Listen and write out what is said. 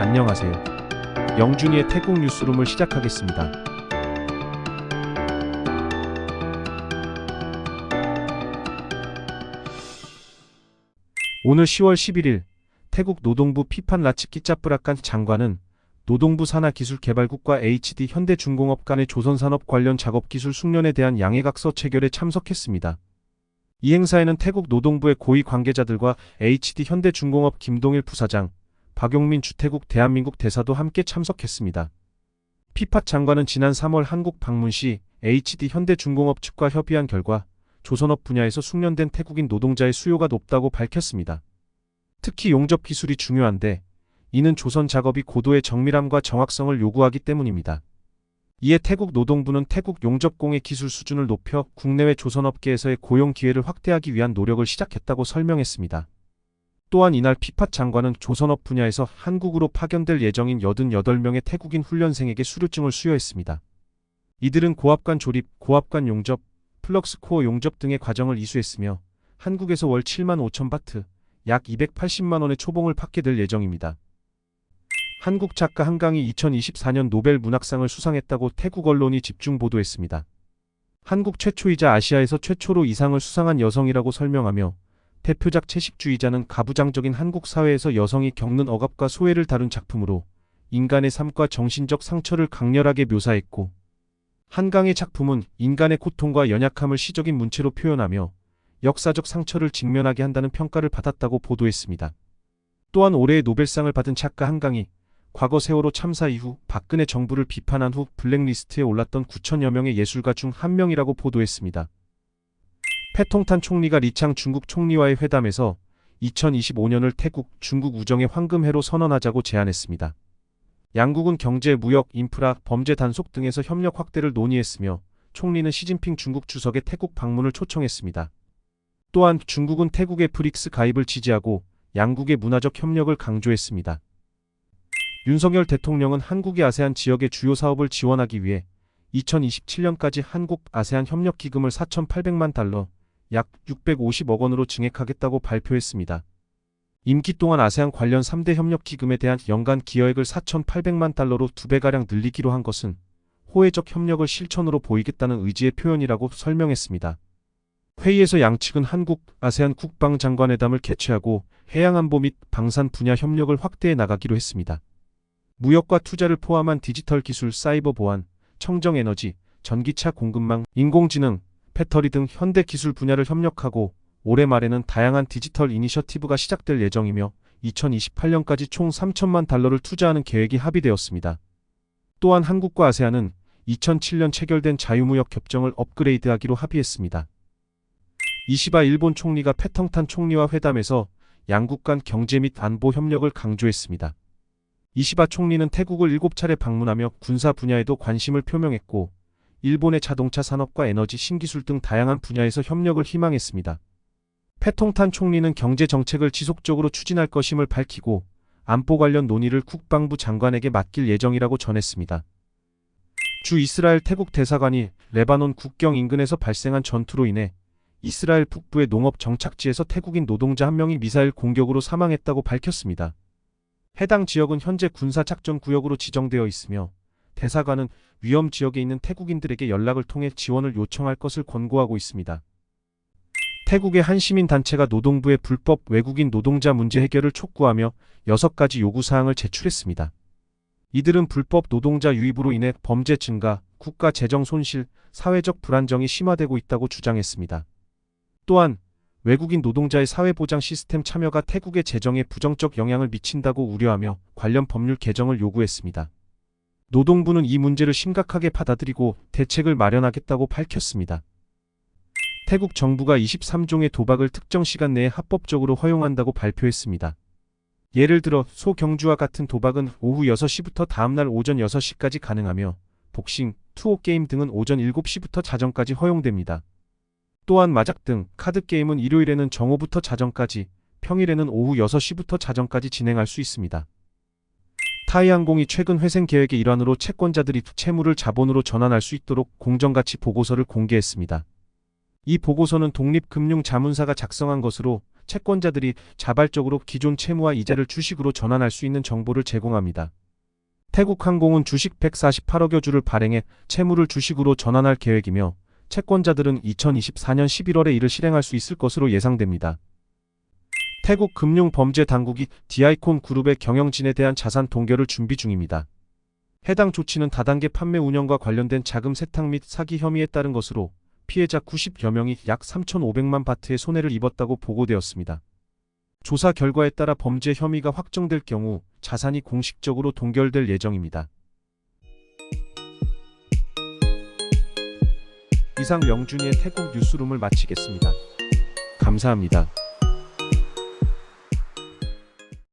안녕하세요. 영준이의 태국 뉴스룸을 시작하겠습니다. 오늘 10월 11일 태국 노동부 피판 라츠키 짜뿌라칸 장관은 노동부 산하기술개발국과 HD 현대중공업 간의 조선산업 관련 작업기술 숙련에 대한 양해각서 체결에 참석했습니다. 이 행사에는 태국 노동부의 고위 관계자들과 HD 현대중공업 김동일 부사장, 박용민 주태국 대한민국 대사도 함께 참석했습니다. 피팟 장관은 지난 3월 한국 방문 시 HD 현대중공업 측과 협의한 결과 조선업 분야에서 숙련된 태국인 노동자의 수요가 높다고 밝혔습니다. 특히 용접 기술이 중요한데 이는 조선 작업이 고도의 정밀함과 정확성을 요구하기 때문입니다. 이에 태국 노동부는 태국 용접공의 기술 수준을 높여 국내외 조선업계에서의 고용 기회를 확대하기 위한 노력을 시작했다고 설명했습니다. 또한 이날 피팟 장관은 조선업 분야에서 한국으로 파견될 예정인 88명의 태국인 훈련생에게 수료증을 수여했습니다. 이들은 고압관 조립, 고압관 용접, 플럭스코어 용접 등의 과정을 이수했으며 한국에서 월 7만 5천 바트, 약 280만 원의 초봉을 받게 될 예정입니다. 한국 작가 한강이 2024년 노벨 문학상을 수상했다고 태국 언론이 집중 보도했습니다. 한국 최초이자 아시아에서 최초로 이 상을 수상한 여성이라고 설명하며 대표작 채식주의자는 가부장적인 한국 사회에서 여성이 겪는 억압과 소외를 다룬 작품으로 인간의 삶과 정신적 상처를 강렬하게 묘사했고 한강의 작품은 인간의 고통과 연약함을 시적인 문체로 표현하며 역사적 상처를 직면하게 한다는 평가를 받았다고 보도했습니다. 또한 올해의 노벨상을 받은 작가 한강이 과거 세월호 참사 이후 박근혜 정부를 비판한 후 블랙리스트에 올랐던 9천여 명의 예술가 중 한 명이라고 보도했습니다. 패통탄 총리가 리창 중국 총리와의 회담에서 2025년을 태국, 중국 우정의 황금해로 선언하자고 제안했습니다. 양국은 경제, 무역, 인프라, 범죄 단속 등에서 협력 확대를 논의했으며 총리는 시진핑 중국 주석의 태국 방문을 초청했습니다. 또한 중국은 태국의 브릭스 가입을 지지하고 양국의 문화적 협력을 강조했습니다. 윤석열 대통령은 한국이 아세안 지역의 주요 사업을 지원하기 위해 2027년까지 한국 아세안 협력 기금을 4,800만 달러, 약 650억 원으로 증액하겠다고 발표했습니다. 임기 동안 아세안 관련 3대 협력 기금에 대한 연간 기여액을 4,800만 달러로 2배가량 늘리기로 한 것은 호혜적 협력을 실천으로 보이겠다는 의지의 표현이라고 설명했습니다. 회의에서 양측은 한국 아세안 국방장관회담을 개최하고 해양안보 및 방산 분야 협력을 확대해 나가기로 했습니다. 무역과 투자를 포함한 디지털 기술, 사이버 보안, 청정에너지, 전기차 공급망, 인공지능, 배터리 등 현대 기술 분야를 협력하고 올해 말에는 다양한 디지털 이니셔티브가 시작될 예정이며 2028년까지 총 3천만 달러를 투자하는 계획이 합의되었습니다. 또한 한국과 아세안은 2007년 체결된 자유무역 협정을 업그레이드하기로 합의했습니다. 이시바 일본 총리가 패텅탄 총리와 회담에서 양국 간 경제 및 안보 협력을 강조했습니다. 이시바 총리는 태국을 7차례 방문하며 군사 분야에도 관심을 표명했고 일본의 자동차 산업과 에너지 신기술 등 다양한 분야에서 협력을 희망했습니다. 패통탄 총리는 경제 정책을 지속적으로 추진할 것임을 밝히고 안보 관련 논의를 국방부 장관에게 맡길 예정이라고 전했습니다. 주 이스라엘 태국 대사관이 레바논 국경 인근에서 발생한 전투로 인해 이스라엘 북부의 농업 정착지에서 태국인 노동자 한 명이 미사일 공격으로 사망했다고 밝혔습니다. 해당 지역은 현재 군사작전 구역으로 지정되어 있으며 대사관은 위험 지역에 있는 태국인들에게 연락을 통해 지원을 요청할 것을 권고하고 있습니다. 태국의 한 시민단체가 노동부의 불법 외국인 노동자 문제 해결을 촉구하며 6가지 요구사항을 제출했습니다. 이들은 불법 노동자 유입으로 인해 범죄 증가, 국가 재정 손실, 사회적 불안정이 심화되고 있다고 주장했습니다. 또한 외국인 노동자의 사회보장 시스템 참여가 태국의 재정에 부정적 영향을 미친다고 우려하며 관련 법률 개정을 요구했습니다. 노동부는 이 문제를 심각하게 받아들이고 대책을 마련하겠다고 밝혔습니다. 태국 정부가 23종의 도박을 특정 시간 내에 합법적으로 허용한다고 발표했습니다. 예를 들어 소경주와 같은 도박은 오후 6시부터 다음날 오전 6시까지 가능하며 복싱, 투호 게임 등은 오전 7시부터 자정까지 허용됩니다. 또한 마작 등 카드 게임은 일요일에는 정오부터 자정까지, 평일에는 오후 6시부터 자정까지 진행할 수 있습니다. 타이항공이 최근 회생 계획의 일환으로 채권자들이 채무를 자본으로 전환할 수 있도록 공정가치 보고서를 공개했습니다. 이 보고서는 독립금융자문사가 작성한 것으로 채권자들이 자발적으로 기존 채무와 이자를 주식으로 전환할 수 있는 정보를 제공합니다. 태국항공은 주식 148억여 주를 발행해 채무를 주식으로 전환할 계획이며 채권자들은 2024년 11월에 이를 실행할 수 있을 것으로 예상됩니다. 태국 금융범죄 당국이 디아이콘 그룹의 경영진에 대한 자산 동결을 준비 중입니다. 해당 조치는 다단계 판매 운영과 관련된 자금 세탁 및 사기 혐의에 따른 것으로 피해자 90여 명이 약 3,500만 바트의 손해를 입었다고 보고되었습니다. 조사 결과에 따라 범죄 혐의가 확정될 경우 자산이 공식적으로 동결될 예정입니다. 이상 명준이의 태국 뉴스룸을 마치겠습니다. 감사합니다.